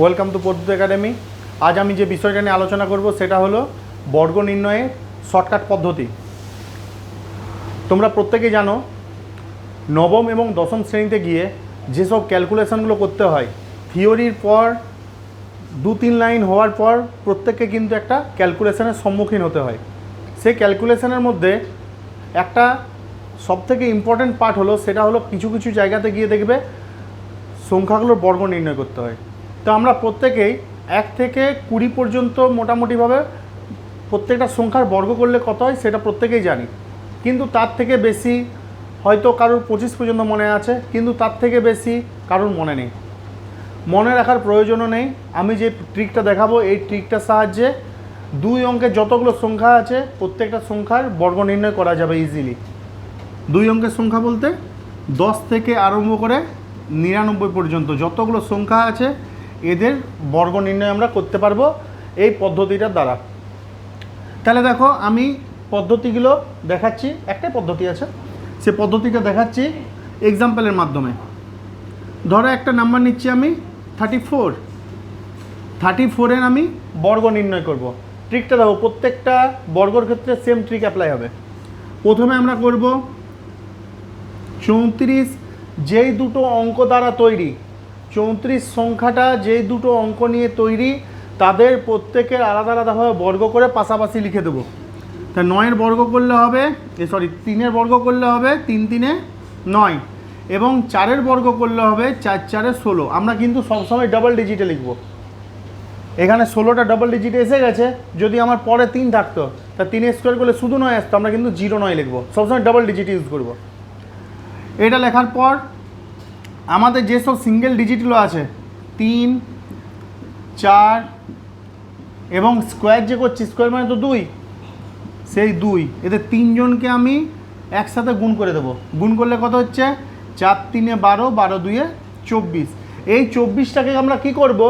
Welcome to পদ্ধতি academy আজ আমি যে বিষয়টা নিয়ে আলোচনা করব, সেটা হলো বর্গ নির্ণয়ে শর্টকাট পদ্ধতি। তোমরা প্রত্যেকেই জানো, নবম এবং দশম শ্রেণীতে গিয়ে যেসব ক্যালকুলেশনগুলো করতে হয়, থিওরির পর দু তিন লাইন হওয়ার পর প্রত্যেককে কিন্তু একটা ক্যালকুলেশনের সম্মুখীন হতে হয়। সেই ক্যালকুলেশনের মধ্যে একটা সবথেকে ইম্পর্ট্যান্ট পার্ট হলো, সেটা হলো কিছু কিছু জায়গাতে গিয়ে দেখবে সংখ্যাগুলোর বর্গ নির্ণয় করতে হয়। তো আমরা প্রত্যেকেই এক থেকে কুড়ি পর্যন্ত মোটামুটিভাবে প্রত্যেকটা সংখ্যার বর্গ করলে কত হয় সেটা প্রত্যেকেই জানি। কিন্তু তার থেকে বেশি হয়তো কারোর পঁচিশ পর্যন্ত মনে আছে, কিন্তু তার থেকে বেশি কারোর মনে নেই। মনে রাখার প্রয়োজনও নেই। আমি যে ট্রিকটা দেখাবো, এই ট্রিকটার সাহায্যে দুই অঙ্কের যতগুলো সংখ্যা আছে, প্রত্যেকটা সংখ্যার বর্গ নির্ণয় করা যাবে ইজিলি দুই অঙ্কের সংখ্যা বলতে দশ থেকে আরম্ভ করে নিরানব্বই পর্যন্ত যতগুলো সংখ্যা আছে এদের বর্গ নির্ণয় আমরা করতে পারব এই পদ্ধতিটার দ্বারা। তাহলে দেখো, আমি পদ্ধতিগুলো দেখাচ্ছি, একটাই পদ্ধতি আছে। সে পদ্ধতিটা দেখাচ্ছি এক্সাম্পলের মাধ্যমে। ধরো একটা নাম্বার নিচ্ছি আমি থার্টি ফোর থার্টি ফোরের আমি বর্গ নির্ণয় করব। ট্রিকটা দেখো, প্রত্যেকটা বর্গর ক্ষেত্রে সেম ট্রিক অ্যাপ্লাই হবে। প্রথমে আমরা করব চৌত্রিশ, যেই দুটো অঙ্ক দ্বারা তৈরি চৌত্রিশ সংখ্যাটা যেই দুটো অঙ্ক নিয়ে তৈরি, তাদের প্রত্যেকের আলাদা আলাদাভাবে বর্গ করে পাশাপাশি লিখে দেবো। তা নয়ের বর্গ করলে হবে, এ সরি তিনের বর্গ করলে হবে তিন তিনে নয় এবং চারের বর্গ করলে হবে চার চারে ষোলো। আমরা কিন্তু সবসময় ডাবল ডিজিটে লিখব। এখানে ষোলোটা ডাবল ডিজিটে এসে গেছে, যদি আমার পরে তিন থাকতো, তা তিন স্কোয়ার করলে শুধু নয় আসতো, আমরা কিন্তু জিরো নয় লিখব। সবসময় ডাবল ডিজিট ইউজ করব। এটা লেখার পর আমাদের যেসব সিঙ্গেল ডিজিটগুলো আছে, তিন, চার এবং স্কোয়ার যে করছি স্কোয়ার মানে তো দুই, সেই দুই। এদের তিনজনকে আমি একসাথে গুণ করে দেবো। গুণ করলে কত হচ্ছে? চার তিনে বারো বারো দুয়ে চব্বিশ। এই চব্বিশটাকে আমরা কি করব?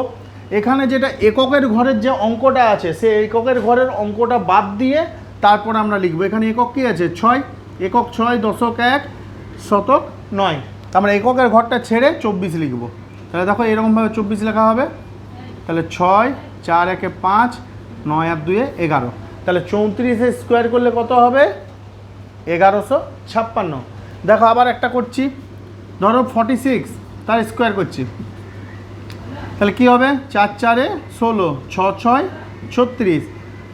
এখানে যেটা এককের ঘরের যে অঙ্কটা আছে সে এককের ঘরের অঙ্কটা বাদ দিয়ে তারপর আমরা লিখব। এখানে একক কী আছে? ছয়। একক ছয়, দশক এক, শতক নয়। আমরা এককের ঘরটা ছেড়ে চব্বিশ লিখব। তাহলে দেখো এরকমভাবে চব্বিশ লেখা হবে। তাহলে ছয়, চার, একে পাঁচ, নয় আর দুয়ে এগারো। তাহলে চৌত্রিশে স্কোয়ার করলে কত হবে? এগারোশো ছাপ্পান্ন। দেখো আবার একটা করছি। ধরো ফর্টি সিক্স, তার স্কোয়ার করছি। তাহলে কী হবে? চার চারে ষোলো, ছ, ছয়, ছত্রিশ।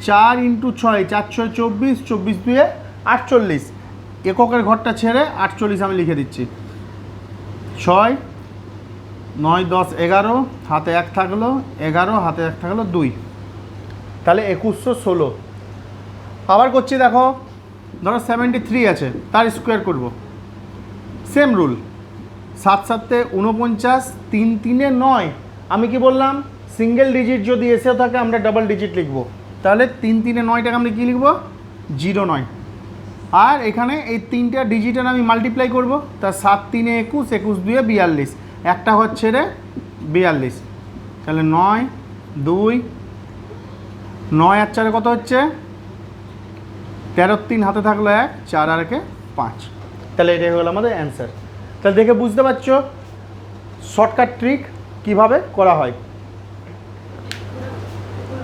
চার ইন্টু ছয়, চার, ছয়, চব্বিশ চব্বিশ দুয়ে আটচল্লিশ। এককের ঘরটা ছেড়ে আটচল্লিশ আমি লিখে দিচ্ছি। ছয়, নয়, দশ, এগারো, হাতে এক থাকল, এগারো, হাতে এক থাকল, দুই। তাহলে একুশশো ষোলো। আবার করছি দেখো, ধরো সেভেন্টি থ্রি আছে, তার স্কোয়ার করব। সেম রুল সাত সাতে উনপঞ্চাশ তিন তিনে নয়। আমি কি বললাম? সিঙ্গেল ডিজিট যদি এসেও থাকে, আমরা ডাবল ডিজিট লিখব। তাহলে তিন তিনে নয়টাকে আমরা কী লিখব? জিরো নয়। আর এখানে এই তিনটা ডিজিটের আমি মাল্টিপ্লাই করব। তা সাত, তিনে, একুশ একুশ দুয়ে বিয়াল্লিশ। একটা হচ্ছে রে বিয়াল্লিশ। তাহলে নয়, দুই, নয় আর চারে কত হচ্ছে? তেরো, তিন হাতে থাকল এক, চার আর একে পাঁচ। তাহলে এটাই হলো আমাদের অ্যান্সার তাহলে দেখে বুঝতে পারছ? শর্টকাট ট্রিক কীভাবে করা হয়?